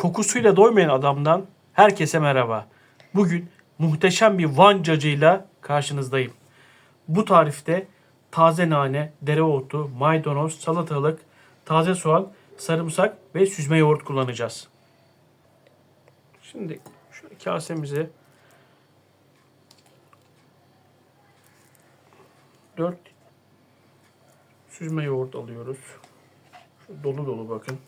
Kokusuyla doymayan adamdan herkese merhaba. Bugün muhteşem bir Van cacığıyla karşınızdayım. Bu tarifte taze nane, dereotu, maydanoz, salatalık, taze soğan, sarımsak ve süzme yoğurt kullanacağız. Şimdi şöyle kasemize 4 süzme yoğurt alıyoruz. Şu dolu dolu bakın.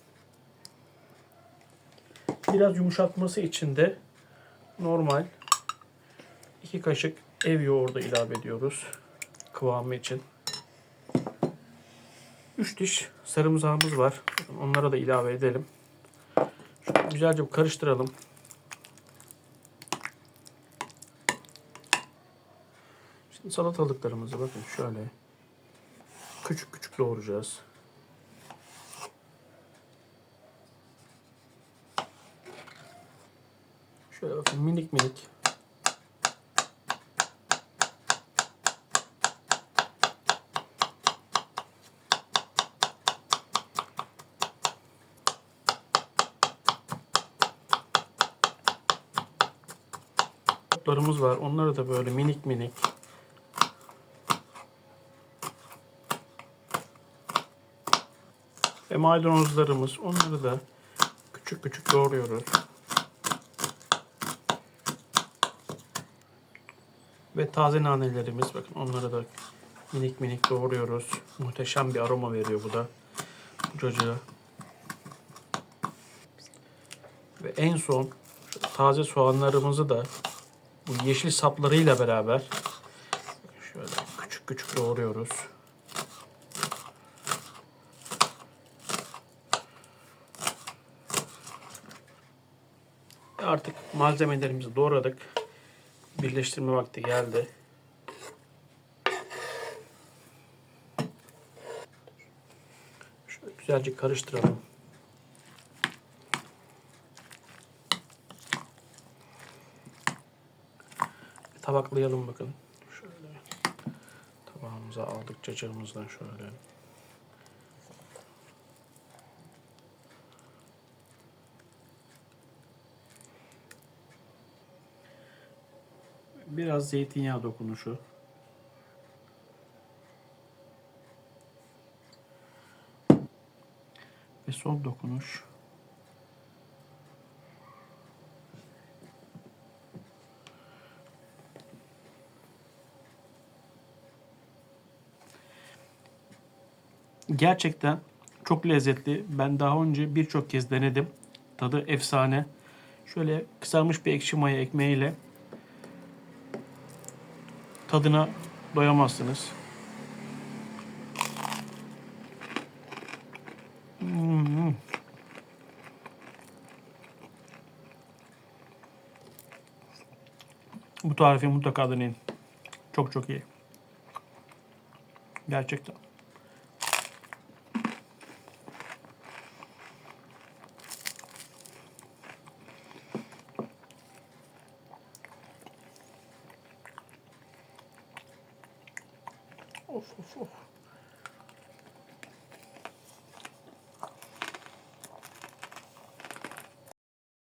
Biraz yumuşatması için de normal 2 kaşık ev yoğurdu ilave ediyoruz. Kıvamı için. 3 diş sarımsağımız var. Onlara da ilave edelim. Şöyle güzelce karıştıralım. Şimdi salatalıklarımızı bakın şöyle küçük küçük doğrayacağız. Şöyle bakın minik minik. Otlarımız var. Onları da böyle minik minik. Ve maydanozlarımız. Onları da küçük küçük doğruyoruz. Ve taze nanelerimiz. Bakın onları da minik minik doğruyoruz. Muhteşem bir aroma veriyor bu da. Cacığa. Ve en son taze soğanlarımızı da bu yeşil saplarıyla beraber şöyle küçük küçük doğruyoruz. Artık malzemelerimizi doğradık. Birleştirme vakti geldi. Şöyle güzelce karıştıralım. Tabaklayalım bakın. Şöyle tabağımıza aldık cacığımızdan şöyle. Biraz zeytinyağı dokunuşu. Ve son dokunuş. Gerçekten çok lezzetli. Ben daha önce birçok kez denedim. Tadı efsane. Şöyle kızarmış bir ekşi maya ekmeğiyle tadına doyamazsınız. Bu tarifi mutlaka deneyin. Çok çok iyi. Gerçekten. そ服。